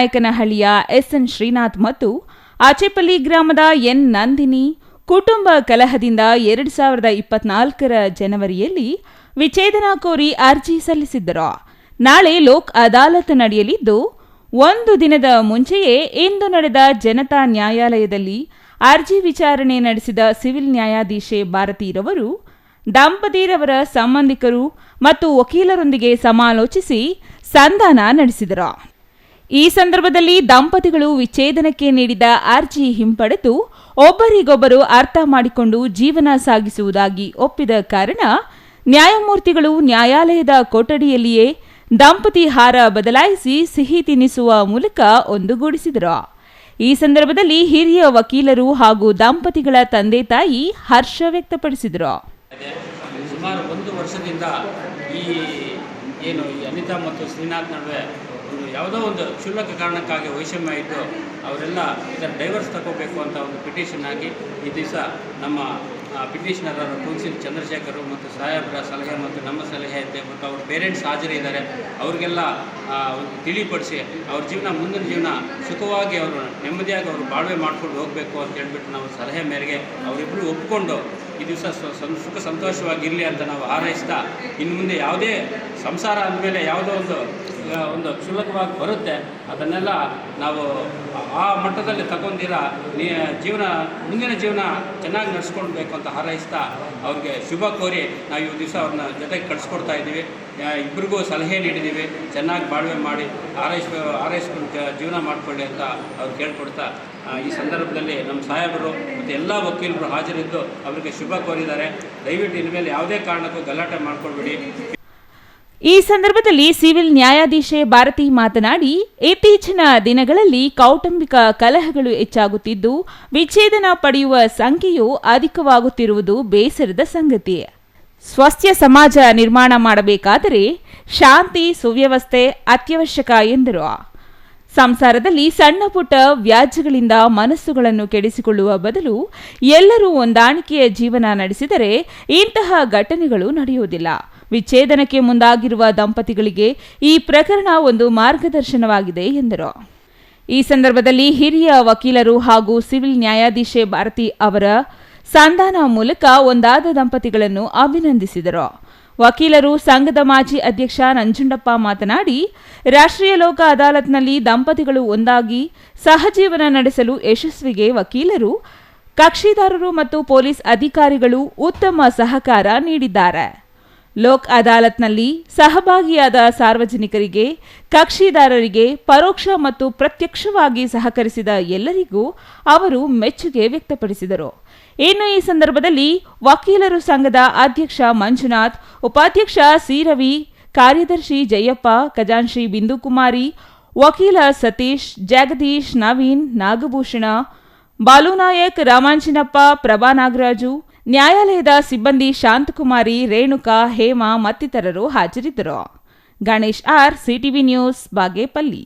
ನಾಯಕನಹಳ್ಳಿಯ SN Srinath ಮತ್ತು ಆಚೆಪಲ್ಲಿ ಗ್ರಾಮದ N Nandini ಕುಟುಂಬ ಕಲಹದಿಂದ ಎರಡು ಸಾವಿರದ ಇಪ್ಪತ್ನಾಲ್ಕರ ಜನವರಿಯಲ್ಲಿ ವಿಚ್ಛೇದನ ಕೋರಿ ಅರ್ಜಿ ಸಲ್ಲಿಸಿದ್ದರು. ನಾಳೆ ಲೋಕ್ ಅದಾಲತ್ ನಡೆಯಲಿದ್ದು, ಒಂದು ದಿನದ ಮುಂಚೆಯೇ ಇಂದು ನಡೆದ ಜನತಾ ನ್ಯಾಯಾಲಯದಲ್ಲಿ ಅರ್ಜಿ ವಿಚಾರಣೆ ನಡೆಸಿದ ಸಿವಿಲ್ ನ್ಯಾಯಾಧೀಶೆ ಭಾರತೀರವರು ದಂಪತಿರವರ ಸಂಬಂಧಿಕರು ಮತ್ತು ವಕೀಲರೊಂದಿಗೆ ಸಮಾಲೋಚಿಸಿ ಸಂಧಾನ ನಡೆಸಿದರು. ಈ ಸಂದರ್ಭದಲ್ಲಿ ದಂಪತಿಗಳು ವಿಚ್ಛೇದನಕ್ಕೆ ನೀಡಿದ ಅರ್ಜಿ ಹಿಂಪಡೆದು ಒಬ್ಬರಿಗೊಬ್ಬರು ಅರ್ಥ ಮಾಡಿಕೊಂಡು ಜೀವನ ಸಾಗಿಸುವುದಾಗಿ ಒಪ್ಪಿದ ಕಾರಣ ನ್ಯಾಯಮೂರ್ತಿಗಳು ನ್ಯಾಯಾಲಯದ ಕೊಠಡಿಯಲ್ಲಿಯೇ ದಂಪತಿ ಹಾರ ಬದಲಾಯಿಸಿ ಸಿಹಿ ತಿನ್ನಿಸುವ ಮೂಲಕ ಒಂದುಗೂಡಿಸಿದರು. ಈ ಸಂದರ್ಭದಲ್ಲಿ ಹಿರಿಯ ವಕೀಲರು ಹಾಗೂ ದಂಪತಿಗಳ ತಂದೆ ತಾಯಿ ಹರ್ಷ ವ್ಯಕ್ತಪಡಿಸಿದರು. ಸುಮಾರು ಒಂದು ವರ್ಷದಿಂದ ಈ ಏನು ಅನಿತಾ ಮತ್ತು ಶ್ರೀನಾಥ್ ನಡುವೆ ಯಾವುದೋ ಒಂದು ಕ್ಷುಲ್ಲಕ ಕಾರಣಕ್ಕಾಗಿ ವೈಷಮ್ಯ ಇದ್ದು ಅವರೆಲ್ಲ ಇದರ ಡೈವರ್ಸ್ ತಗೋಬೇಕು ಅಂತ ಒಂದು ಪಿಟಿಷನ್ ಆಗಿ ಈ ದಿವಸ ನಮ್ಮ ಪಿಟಿಷನರ್ ಕೌನ್ಸಿಲ್ ಚಂದ್ರಶೇಖರ್ ಮತ್ತು ಸಾಹೇಬರ ಸಲಹೆ ಮತ್ತು ನಮ್ಮ ಸಲಹೆ ಮತ್ತು ಅವ್ರ ಪೇರೆಂಟ್ಸ್ ಹಾಜರಿದ್ದಾರೆ ಅವ್ರಿಗೆಲ್ಲ ತಿಳಿಪಡಿಸಿ ಅವ್ರ ಜೀವನ, ಮುಂದಿನ ಜೀವನ ಸುಖವಾಗಿ ಅವರು ನೆಮ್ಮದಿಯಾಗಿ ಅವರು ಬಾಳ್ವೆ ಮಾಡ್ಕೊಂಡು ಹೋಗಬೇಕು ಅಂತ ಹೇಳ್ಬಿಟ್ಟು ನಾವು ಸಲಹೆ ಮೇರೆಗೆ ಅವರಿಬ್ಬರು ಒಪ್ಪಿಕೊಂಡು ಈ ದಿವಸ ಸುಖ ಸಂತೋಷವಾಗಿರಲಿ ಅಂತ ನಾವು ಹಾರೈಸ್ತಾ ಇನ್ನು ಮುಂದೆ ಯಾವುದೇ ಸಂಸಾರ ಅಂದಮೇಲೆ ಯಾವುದೋ ಒಂದು ಒಂದು ಕ್ಷುಲ್ಲಕವಾಗಿ ಬರುತ್ತೆ, ಅದನ್ನೆಲ್ಲ ನಾವು ಆ ಮಟ್ಟದಲ್ಲಿ ತಗೊಂಡಿರ ನೀ, ಜೀವನ, ಮುಂದಿನ ಜೀವನ ಚೆನ್ನಾಗಿ ನಡೆಸ್ಕೊಳ್ಬೇಕು ಅಂತ ಹಾರೈಸ್ತಾ ಅವ್ರಿಗೆ ಶುಭ ಕೋರಿ ನಾವು ಈ ದಿವಸ ಅವ್ರನ್ನ ಜೊತೆಗೆ ಕಳಿಸ್ಕೊಡ್ತಾ ಇದ್ದೀವಿ. ಇಬ್ಬರಿಗೂ ಸಲಹೆ ನೀಡಿದ್ದೀವಿ. ಚೆನ್ನಾಗಿ ಬಾಳ್ವೆ ಮಾಡಿ ಆರೈಸ್ ಆರೈಸ್ಕೊಂಡು ಜೀವನ ಮಾಡಿಕೊಳ್ಳಿ ಅಂತ ಅವ್ರು ಕೇಳ್ಕೊಡ್ತಾ ಈ ಸಂದರ್ಭದಲ್ಲಿ ನಮ್ಮ ಸಾಹೇಬರು ಮತ್ತು ಎಲ್ಲ ವಕೀಲರು ಹಾಜರಿದ್ದು ಅವರಿಗೆ ಶುಭ ಕೋರಿದ್ದಾರೆ. ದಯವಿಟ್ಟು ಇನ್ಮೇಲೆ ಯಾವುದೇ ಕಾರಣಕ್ಕೂ ಗಲಾಟೆ ಮಾಡ್ಕೊಳ್ಬೇಡಿ. ಈ ಸಂದರ್ಭದಲ್ಲಿ ಸಿವಿಲ್ ನ್ಯಾಯಾಧೀಶೆ ಭಾರತಿ ಮಾತನಾಡಿ, ಇತ್ತೀಚಿನ ದಿನಗಳಲ್ಲಿ ಕೌಟುಂಬಿಕ ಕಲಹಗಳು ಹೆಚ್ಚಾಗುತ್ತಿದ್ದು, ವಿಚ್ಛೇದನ ಪಡೆಯುವ ಸಂಖ್ಯೆಯು ಅಧಿಕವಾಗುತ್ತಿರುವುದು ಬೇಸರದ ಸಂಗತಿ. ಸ್ವಸ್ಥ ಸಮಾಜ ನಿರ್ಮಾಣ ಮಾಡಬೇಕಾದರೆ ಶಾಂತಿ, ಸುವ್ಯವಸ್ಥೆ ಅತ್ಯವಶ್ಯಕ ಎಂದರು. ಸಂಸಾರದಲ್ಲಿ ಸಣ್ಣ ಪುಟ್ಟ ವ್ಯಾಜ್ಯಗಳಿಂದ ಮನಸ್ಸುಗಳನ್ನು ಕೆಡಿಸಿಕೊಳ್ಳುವ ಬದಲು ಎಲ್ಲರೂ ಹೊಂದಾಣಿಕೆಯ ಜೀವನ ನಡೆಸಿದರೆ ಇಂತಹ ಘಟನೆಗಳು ನಡೆಯುವುದಿಲ್ಲ. ವಿಚ್ಛೇದನಕ್ಕೆ ಮುಂದಾಗಿರುವ ದಂಪತಿಗಳಿಗೆ ಈ ಪ್ರಕರಣ ಒಂದು ಮಾರ್ಗದರ್ಶನವಾಗಿದೆ ಎಂದರು. ಈ ಸಂದರ್ಭದಲ್ಲಿ ಹಿರಿಯ ವಕೀಲರು ಹಾಗೂ ಸಿವಿಲ್ ನ್ಯಾಯಾಧೀಶೆ ಭಾರತಿ ಅವರ ಸಂಧಾನ ಮೂಲಕ ಒಂದಾದ ದಂಪತಿಗಳನ್ನು ಅಭಿನಂದಿಸಿದರು. ವಕೀಲರು ಸಂಘದ ಮಾಜಿ ಅಧ್ಯಕ್ಷ ನಂಜುಂಡಪ್ಪ ಮಾತನಾಡಿ, ರಾಷ್ಟ್ರೀಯ ಲೋಕ ಅದಾಲತ್ನಲ್ಲಿ ದಂಪತಿಗಳು ಒಂದಾಗಿ ಸಹಜೀವನ ನಡೆಸಲು ಯಶಸ್ವಿಗೆ ವಕೀಲರು, ಕಕ್ಷಿದಾರರು ಮತ್ತು ಪೊಲೀಸ್ ಅಧಿಕಾರಿಗಳು ಉತ್ತಮ ಸಹಕಾರ ನೀಡಿದ್ದಾರೆ. ಲೋಕ್ ಅದಾಲತ್ನಲ್ಲಿ ಸಹಭಾಗಿಯಾದ ಸಾರ್ವಜನಿಕರಿಗೆ, ಕಕ್ಷಿದಾರರಿಗೆ ಪರೋಕ್ಷ ಮತ್ತು ಪ್ರತ್ಯಕ್ಷವಾಗಿ ಸಹಕರಿಸಿದ ಎಲ್ಲರಿಗೂ ಅವರು ಮೆಚ್ಚುಗೆ ವ್ಯಕ್ತಪಡಿಸಿದರು. ಇನ್ನು ಈ ಸಂದರ್ಭದಲ್ಲಿ ವಕೀಲರು ಸಂಘದ ಅಧ್ಯಕ್ಷ ಮಂಜುನಾಥ್, ಉಪಾಧ್ಯಕ್ಷ ಸಿರವಿ ಕಾರ್ಯದರ್ಶಿ ಜಯಪ್ಪ ಖಜಾನ್ಶ್ರೀ ಬಿಂದುಕುಮಾರಿ, ವಕೀಲ ಸತೀಶ್, ಜಗದೀಶ್, ನವೀನ್, ನಾಗಭೂಷಣ, ಬಾಲುನಾಯಕ್ ರಾಮಾಂಚಿನಪ್ಪ ಪ್ರಭಾ ನಾಗರಾಜು ನ್ಯಾಯಾಲಯದ ಸಿಬ್ಬಂದಿ ಶಾಂತಕುಮಾರಿ ರೇಣುಕಾ ಹೇಮಾ ಮತ್ತಿತರರು ಹಾಜರಿದ್ದರು. Ganesh R CTV news Bagepalli.